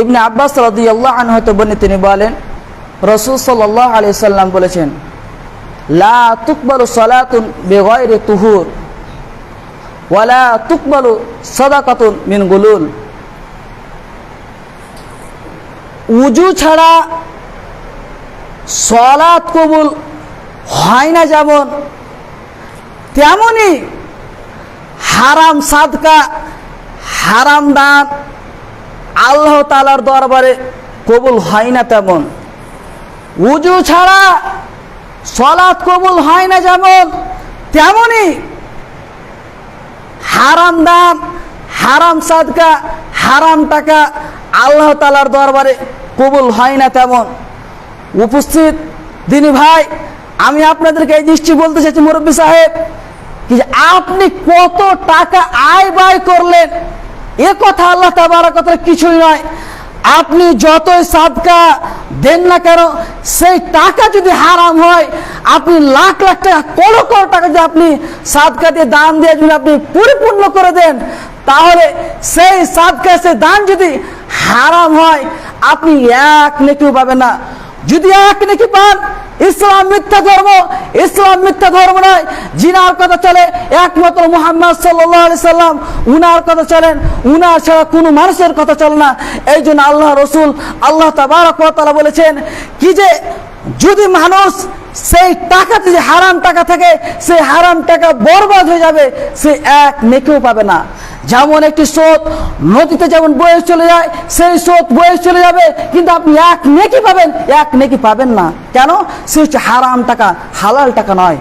ইবনে আব্বাস রাদিয়াল্লাহু আনহু হতে বর্ণিত, তিনি বলেন, রসুল সাল্লাল্লাহু আলাইহি সাল্লাম বলেছেন, লা তুকবালু সালাতুন বিগয়রি তুহুর ওয়ালা তুকবালু সাদাকাতুন মিন গুলুল। উজু ছাড়া সলাৎ কবুল হয় না যেমন তেমনই হারাম সাদকা, হারাম দান আল্লাহ তালার দরবারে কবুল হয় না তেমন। উজু ছাড়া সলাৎ কবুল হয় না যেমন তেমনই হারাম দান হারাম সাদকা, হারাম টাকা আল্লাহ তালার দরবারে কবুল হয় না তেমন। উপস্থিত দিনী ভাই, আমি আপনাদেরকে এই দৃষ্টি বলতে চাইছি, মুরব্বী সাহেব আপনি কত টাকা আয় ব্যয় করলেন? এ কথা আল্লাহ তাবার কথা কিছুই নয়। আপনি যতই সাদকা দেন না কেন, সেই টাকা যদি হারাম হয়, আপনি লাখ লাখ টাকা করো করো টাকা যদি আপনি সাদকা দিয়ে দান দিয়ে যদি আপনি পরিপূর্ণ করে দেন, তাহলে সেই সাদকা, সেই দান যদি হারাম হয়, আপনি এক নেকিও পাবেন না। যদি এক নাকি পান ইসলাম মিথ্যা ধর্ম, ইসলাম মিথ্যা ধর্ম নয়। জিনার কথা চলে, একমাত্র মোহাম্মদ সাল্লি সাল্লাম। উনার কথা চলেন উনার ছাড়া কোনো মানুষের কথা চলে না। এই জন্য আল্লাহ রসুল আল্লাহ তাবারকতালা বলেছেন, কি যে যদি মানুষ সেই টাকা যদি হারাম টাকা থাকে, সেই হারাম টাকা বরবাদ হয়ে যাবে, সে এক নেকেও পাবে না। যেমন একটি স্রোত, নদীতে যেমন বয়ে চলে যায়, সেই স্রোত বয়ে চলে যাবে, কিন্তু আপনি এক নেকি পাবেন, এক নেকি পাবেন না। কেন? সে হচ্ছে হারাম টাকা, হালাল টাকা নয়।